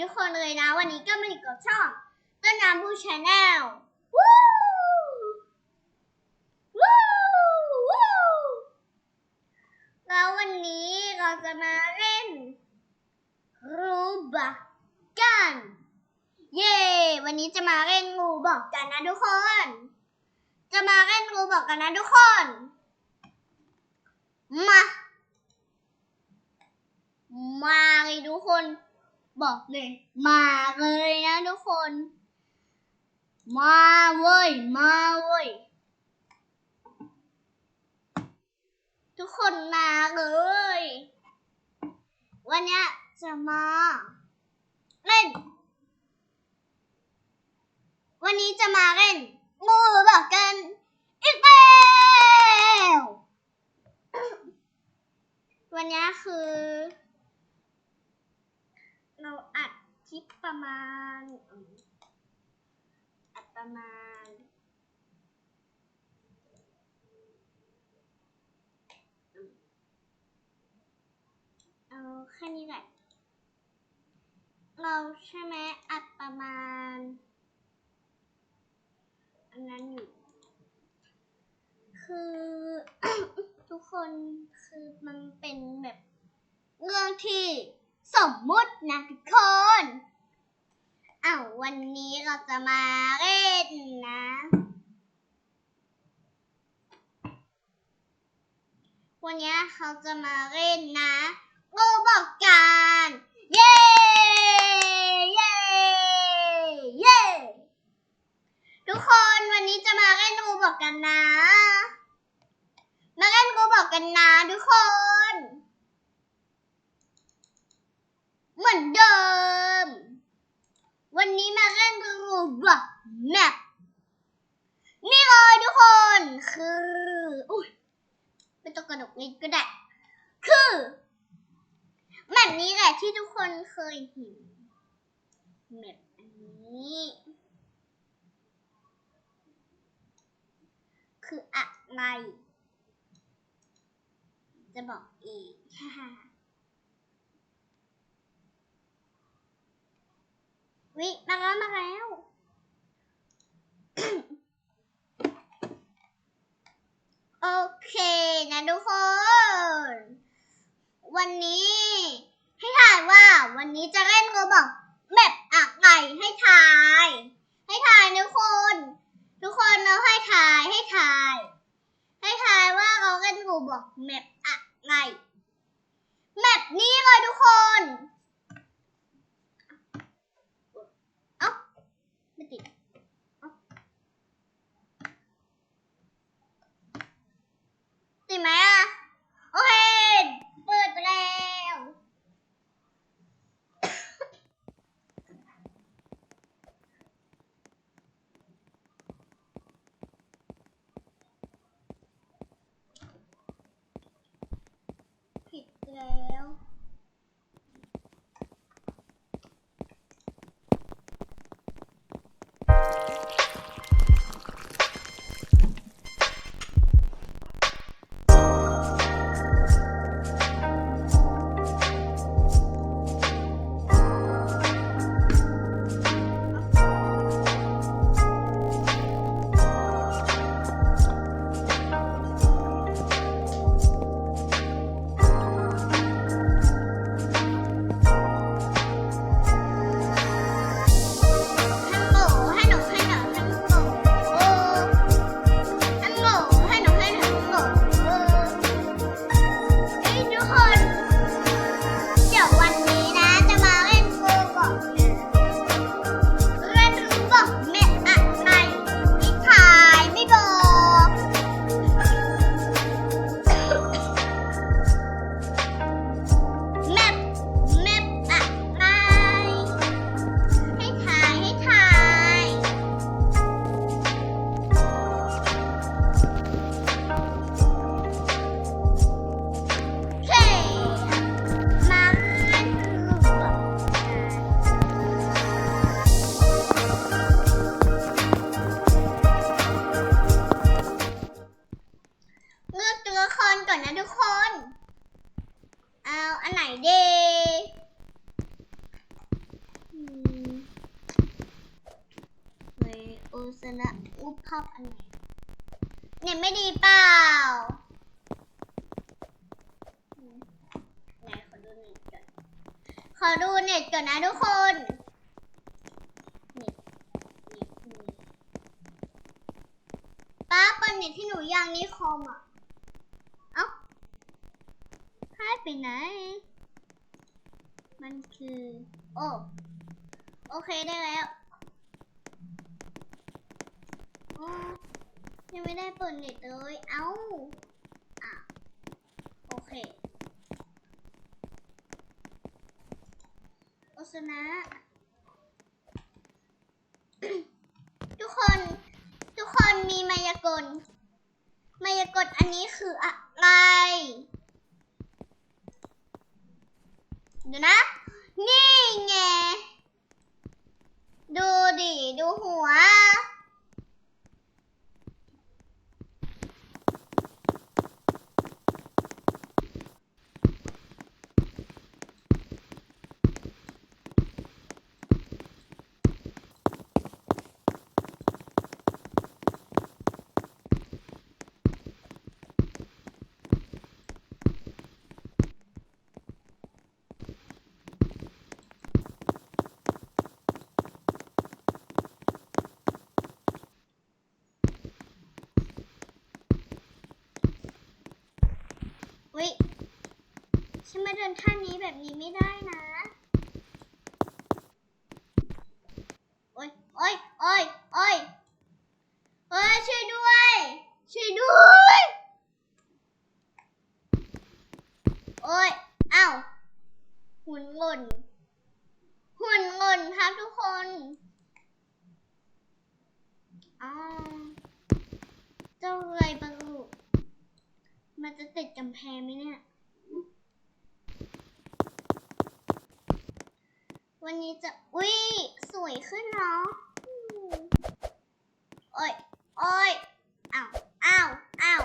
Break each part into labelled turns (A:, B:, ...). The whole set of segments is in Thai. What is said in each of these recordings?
A: ทุกคนเลยนะ วันนี้ก็มาอยู่กับช่องต้นน้ำบูชาแนลวู้วู้วู้แล้ววันนี้เราจะมาเล่นรูบักกัน เย้วันนี้จะมาเล่นงูบอกกันนะทุกคน จะมาเล่นงูบอกกันนะทุกคน มา มาเลยทุกคน บอกเลย มาเลยนะทุกคน มาเว้ย มาเว้ย ทุกคนมาเลย วันนี้จะมาเล่น วันนี้จะมาเล่นงูบอกกันอีกแล้ววันนี้คือ เราอัดคลิปประมาณ อัดประมาณเอาแค่นี้แหละเราใช่ไหมอัดประมาณ อันนั้นอยู่ คือทุกคนคือมันเป็นแบบเรื่องที่ สมมุตินะทุกคนเอาวันนี้เราจะมาเล่นนะ วันนี้เขาจะมาเล่นนะโรบอกกันเย้เย้เย้ทุกคนวันนี้จะมาเล่นงูบอกกันนะ มาเล่นงูบอกกันนะทุกคน เหมือนเดิม วันนี้มาเล่นรูบอกแมปนี่เลยทุกคน คือ อุ้ยไม่ต้องกระดกนิดก็ได้ คือแมปนี้แหละที่ทุกคนเค ยเห็นแมปอันนี้ คืออะไร จะบอกเองวิมาแล้วมาแล้วโอเคนะทุกคน วันนี้ให้ถ่าย วันนี้จะเล่นโรบอกแบบอะไรให้ถ่าย ให้ถ่ายทุกคน ทุกคนเราให้ถ่ายให้ถ่าย ให้ถ่ายว่าเราเล่นโรบอกแมปอะไรแมปนี้เลยทุกคนเอ้าไม่ติดติดไหมอะโอเคเปิดแล้ว ผิด แล้ว รูปภาอันไหนเน็ตไม่ดีเปล่าไหนขอดูเน็ตก่อนขอดูเน็ตก่อนนะทุกคนป้าเปิดเน็ตที่หนูยังนี่คอมอะ เอ้าหายไปไหน มันคือ โอ้ โอเคได้แล้วอ๋อ ยังไม่ได้เปิดเน็ตเลย เอ้า อะ โอเค โอสนะทุกคน ทุกคนมีมายากล มายากลอันนี้คืออะไร เดี๋ยวนะ นี่ไง ดูดิ ดูหัว วิ ฉันมาเดินท่านี้แบบนี้ไม่ได้นะ โอ๊ยโอ๊ยโอ๊ยโอ๊ยโอ๊ยช่วยด้วย ช่วยด้วย โอ๊ยเอ้าหุ่นงนหุ่นงนครับทุกคนอ้าวเจ้าไรบางลูกมันจะติดกำแพงไหมเนี่ย วันนี้จะ อุ้ยสวยขึ้นเนาะอืมโอ้ยโอ้ยอ้าวอ้าวอ้าว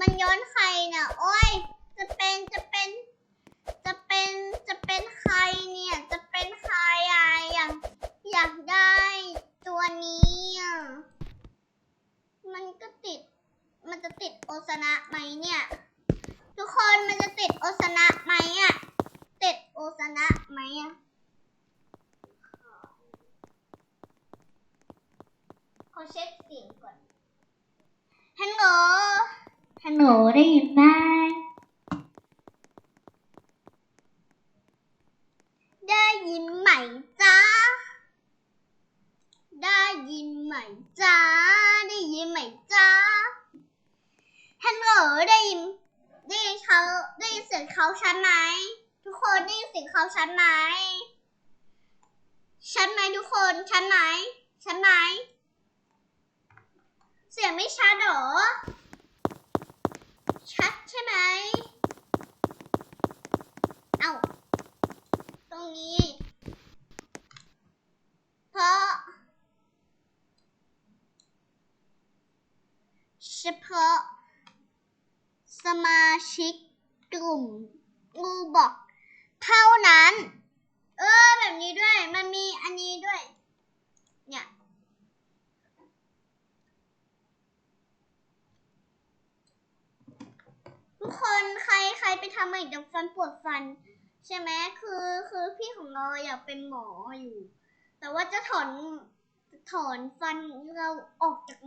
A: มันย้อนใครเนี่ยโอ้ยจะเป็นจะเป็น จะเป็นจะเป็นใครเนี่ย จะเป็นใครอะอยากอยากได้ตัวนี้อะมันก็ติด มันจะติดโอสนะไหมเนี่ย ทุกคนมันจะติดโอสนะไหมอะติดโอสนะไหมอะ อเช็คเสียงก่อน ฮัลโหล ฮัลโหลได้ยินไหมได้ยินไหมจ้า ได้ยินไหมจ้า ได้ยินไหมจ้า ฮัลโหลได้ยินได้ยินเขาได้ยินเสียงเขาชัดไหม ทุกคนได้ยินเสียงเขาชัดไหมชัดไหมทุกคนชัดไหมชัดไหม เสียงไม่ชัดเหรอ ชัดใช่ไหม เอ้า ตรงนี้ เพราะ เฉพาะ สมาชิกกลุ่มงูบอก เท่านั้น เออ แบบนี้ด้วย มันมีอันนี้ด้วย ทุก คนใครใครไปทำอะไรเดี๋ยวฟันปวดฟัน ใช่ไหมคือคือพี่ของเราอยากเป็นหมออยู่ แต่ว่าจะถอนถอนฟันเราออกจาก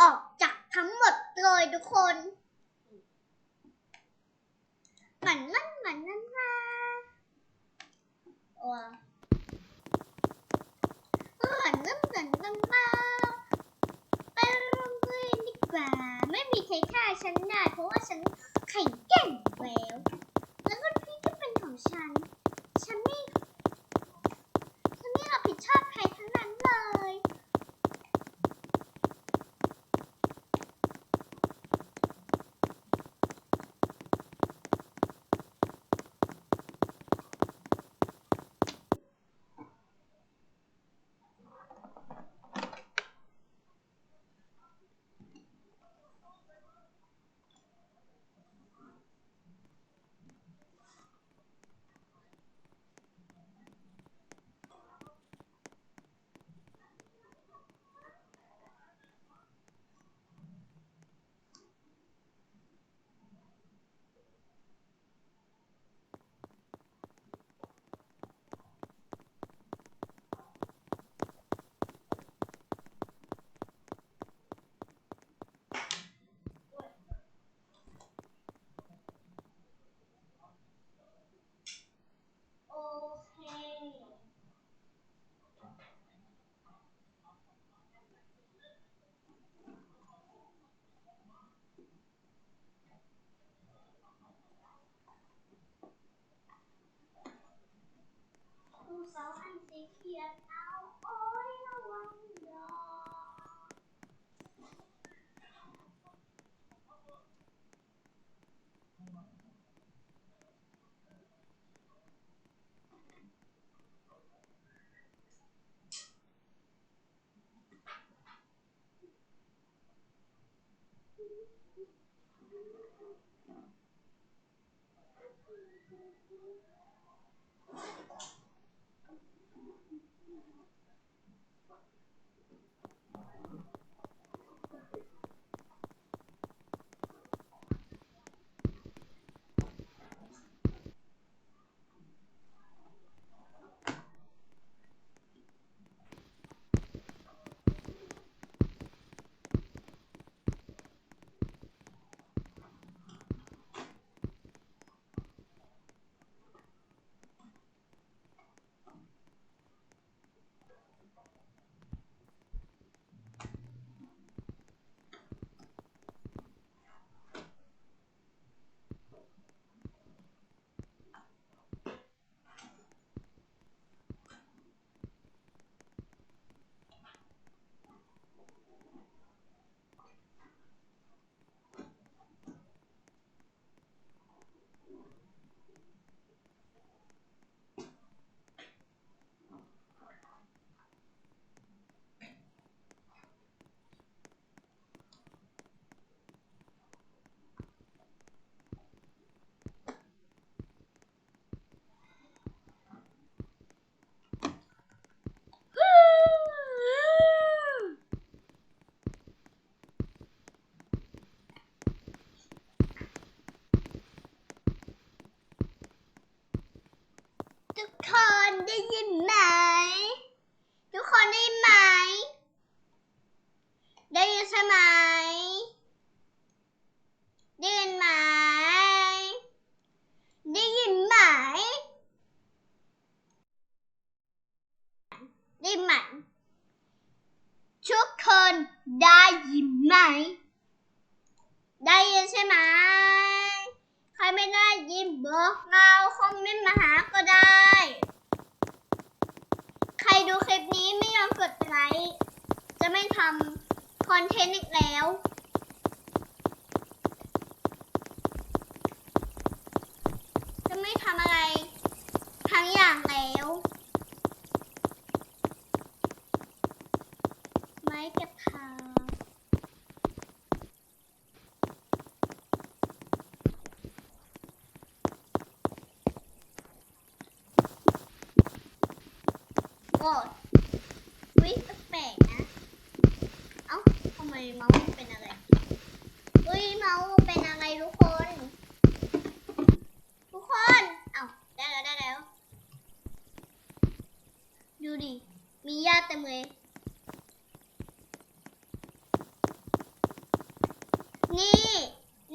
A: ออกจากทั้งหมดเลยทุกคนหมันนั่นหมันนั่นมาว้หมันนั่นหมันนั่นมาไปโรงเรียนดีกว่า ไม่มีใครฆ่าฉันได้เพราะว่าฉัน แข่งแก่งแล้วแล้วก็นี่ก็เป็นของฉัน ฉันไม่ ฉันไม่รับผิดชอบ ได้ยินไหม ได้ยินใช่ไหม ใครไม่ได้ยินบอกเราคอมเมนต์มาหาก็ได้ ใครดูคลิปนี้ไม่ยอมกดไลค์ จะไม่ทำคอนเทนต์อีกแล้วจะไม่ทำอะไรทั้งอย่างแล้ว ไม่เก็บทาง โอ้วิแปลกนะ เอ้าทำไมเมาส์เป็นอะไรอุ้ยเมาส์เป็นอะไรทุกคน ทุกคน เอ้าได้แล้วได้แล้ว ดูดิ มีญาติเต็มเลย นี่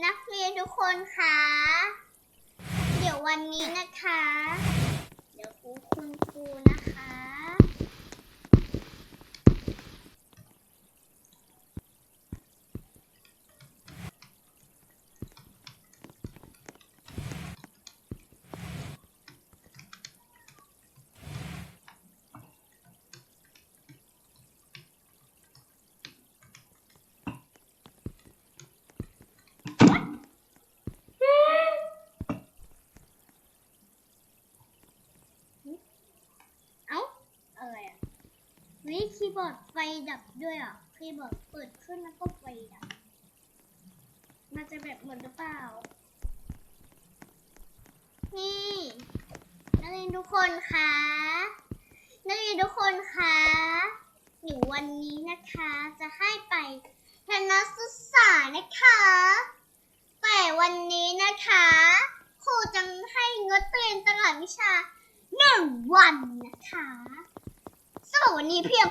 A: นักเรียนทุกคนคะ เดี๋ยววันนี้นะคะ เดี๋ยวครูคุณครูนะคะ เอ้า อะไรอะ วิคีย์บอร์ดไฟดับด้วยอะคีย์บอร์ดเปิดขึ้นแล้วก็ไฟดับ มันจะแบบหมดหรือเปล่า นี่นักเรียนทุกคนคะนักเรียนทุกคนคะเดี๋ยววันนี้นะคะจะให้ไปทัศนศึกษานะคะ แต่วันนี้นะคะครูจะให้งดเรียนตลอดวิชาหนึ่งวันนะคะ สำหรับวันนี้เพีย